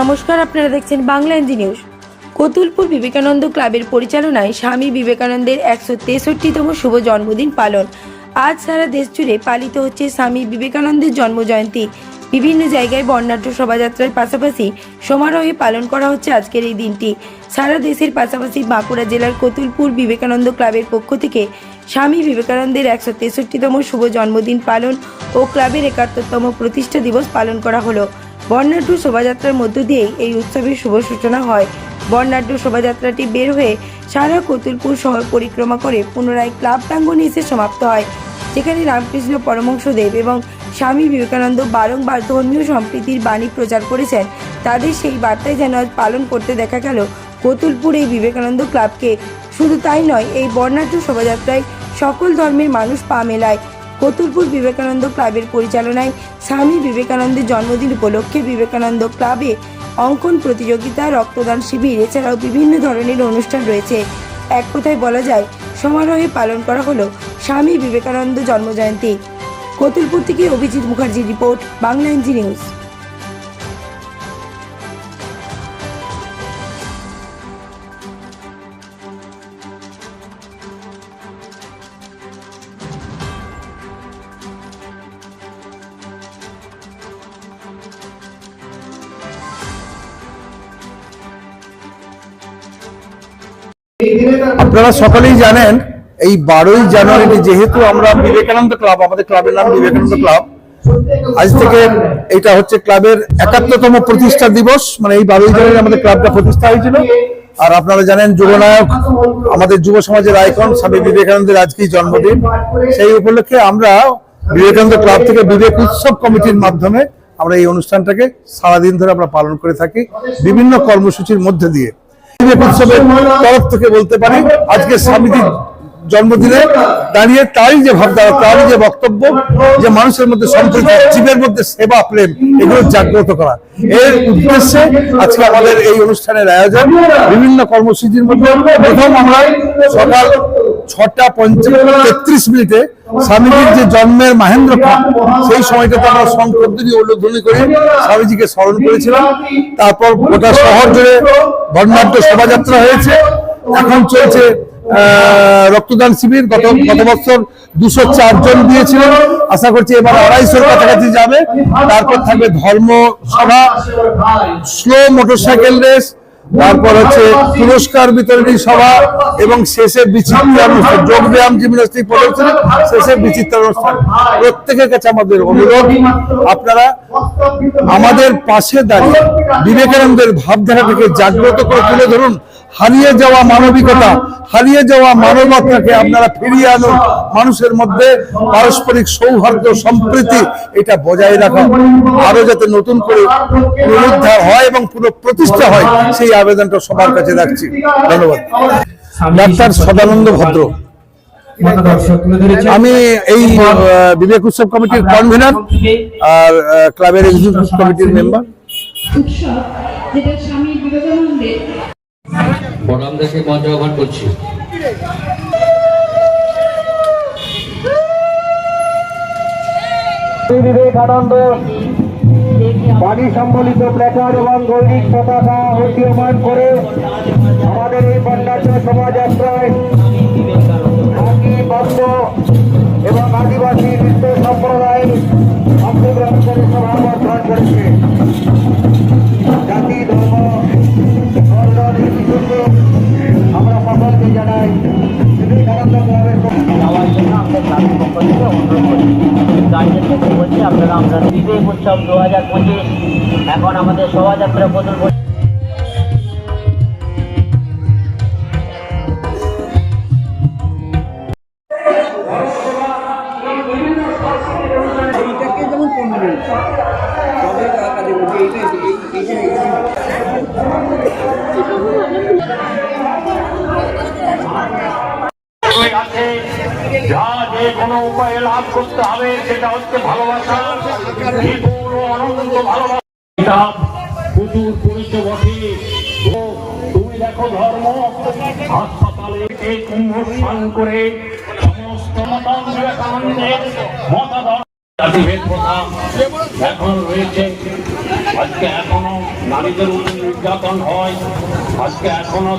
নমস্কার, আপনারা দেখছেন বাংলা এনজি নিউজ। কতুলপুর বিবেকানন্দ ক্লাবের পরিচালনায় স্বামী বিবেকানন্দের একশো তেষট্টিতম শুভ জন্মদিন পালন। আজ সারা দেশ জুড়ে পালিত হচ্ছে স্বামী বিবেকানন্দের জন্মজয়ন্তী। বিভিন্ন জায়গায় বর্ণাঢ্য শোভাযাত্রার পাশাপাশি সমারোহে পালন করা হচ্ছে আজকের এই দিনটি। সারা দেশের পাশাপাশি বাঁকুড়া জেলার কতুলপুর বিবেকানন্দ ক্লাবের পক্ষ থেকে স্বামী বিবেকানন্দের একশো তেষট্টিতম শুভ জন্মদিন পালন ও ক্লাবের একাত্তরতম প্রতিষ্ঠা দিবস পালন করা হলো। বর্ণাঢ্য শোভাযাত্রার মধ্য দিয়েই এই উৎসবের শুভ সূচনা হয়। বর্ণাঢ্য শোভাযাত্রাটি বের হয়ে সারা কতুলপুর শহর পরিক্রমা করে পুনরায় ক্লাব প্রাঙ্গণে এসে সমাপ্ত হয়, যেখানে রামকৃষ্ণ পরমহংসদেব এবং স্বামী বিবেকানন্দ বারংবার ধর্মীয় সম্প্রীতির বাণী প্রচার করেছেন। তাদের সেই বার্তায় যেন আজ পালন করতে দেখা গেল কতুলপুর এই বিবেকানন্দ ক্লাবকে। শুধু তাই নয়, এই বর্ণাঢ্য শোভাযাত্রায় সকল ধর্মের মানুষ পা মেলায়। কতুলপুর বিবেকানন্দ ক্লাবের পরিচালনায় স্বামী বিবেকানন্দের জন্মদিন উপলক্ষে বিবেকানন্দ ক্লাবে অঙ্কন প্রতিযোগিতা, রক্তদান শিবির, এছাড়াও বিভিন্ন ধরনের অনুষ্ঠান রয়েছে। এক কথায় বলা যায়, সমারোহে পালন করা হলো স্বামী বিবেকানন্দ জন্মজয়ন্তী। কতুলপুর থেকে অভিজিৎ মুখার্জির রিপোর্ট, বাংলা এনজি নিউজ। আপনারা সকলেই জানেন, এই বারোই জানুয়ারি যেহেতু আমরা বিবেকানন্দ ক্লাব, আমাদের ক্লাবের নাম বিবেকানন্দ ক্লাব, আজ থেকে এটা হচ্ছে ক্লাবের একাত্তরতম প্রতিষ্ঠা দিবস মানে এই বারোই জানুয়ারি আমাদের ক্লাবটা প্রতিষ্ঠা হয়েছিল। আর আপনারা জানেন, যুবনায়ক, আমাদের যুব সমাজের আইকন, স্বামী বিবেকানন্দের আজকেই জন্মদিন। সেই উপলক্ষে আমরা বিবেকানন্দ ক্লাব থেকে বিবেক উৎসব কমিটির মাধ্যমে আমরা এই অনুষ্ঠানটাকে সারাদিন ধরে আমরা পালন করে থাকি, বিভিন্ন কর্মসূচির মধ্যে দিয়ে। বিবেক উৎসবের তরফ থেকে বলতে পারি আজকে স্বামীজির জন্মদিনে দাঁড়িয়ে তারই যে ভাবধারা, তারই যে বক্তব্য, যে মানুষের মধ্যে সম্পর্ক জীবের মধ্যে সেবা, প্রেম, এগুলো জাগ্রত করা। এর উদ্দেশ্যে আজকে আমাদের এই অনুষ্ঠানের আয়োজন, বিভিন্ন কর্মসূচির মধ্যে প্রথম আমরা সকাল ছটা তেত্রিশ মিনিটে স্বামীজির যে জন্মের মাহেন্দ্র সেই সময়টাতে আমরা সংকল্পনী উল্লেখধ্বনি করে, স্বামীজিকে স্মরণ করেছিলাম। তারপর গোটা শহর জুড়ে বর্ণাঢ্য শোভাযাত্রা হয়েছে। এখন চলছে রক্তদান শিবির। গত গত বছর দুশো চারজন দিয়েছিলেন। আশা করছি এবার আড়াইশোর কাছাকাছি যাবে। তারপর থাকবে ধর্ম সভা স্লো মোটরসাইকেল রেস তারপর হচ্ছে পুরস্কার বিতরণী সভা এবং শেষে বিচিত্র অনুষ্ঠান যোগ ব্যায়াম জিমনাস্টিক প্রদর্শনী, শেষে বিচিত্র অনুষ্ঠান। প্রত্যেকের কাছে আমাদের অনুরোধ, আপনারা আমাদের পাশে দাঁড়িয়ে বিবেকানন্দের ভাবধারাটাকে জাগ্রত করে তুলে ধরুন। হারিয়ে যাওয়া মানবিকতা, হারিয়ে যাওয়া মানবতাকে আপনারা ফিরিয়ে আনুন। মানুষের মধ্যে পারস্পরিক সৌহার্দ্য, সম্প্রীতি, এটা বজায় রাখা আরও যাতে নতুন করে পুনরুদ্ধার হয় এবং পুনঃপ্রতিষ্ঠা হয়, সেই আবেদনটা সবার কাছে রাখছি। ধন্যবাদ। ডাক্তার সদানন্দ ভদ্র। আমি এই বিবেক উৎসব কমিটির কনভেনার আর ক্লাবের এক্সিকিউটিভ কমিটির মেম্বার বিবেকানন্দের প্রণামদাকে মঞ্চ আহ্বান করছি। বিবেকানন্দ বাড়ি সম্বলিত প্ল্যাকার্ড এবং গৈরিক পতাকা ঐতিহ্যমান করে পক্ষ অনুরোধ করি। গার্জেনদেরকে বলছি আপনারা আমরা বিবেক উৎসব দু হাজার পঁচিশ এখন আমাদের শোভাযাত্রা প্রচুর আছে যা যে কোনো উপায়ে লাভ করতে হবে, সেটা হচ্ছে ভালোবাসা প্রচুর পড়েছে বটে। তুমি দেখো ধর্ম। হাসপাতালে কুম্ভ স্নান করে সমস্ত বিবেকানন্দের মতাদর্শ এখন রয়েছে। আজকে এখনও নারীদের উপর নির্যাতন হয়। আজকে এখনও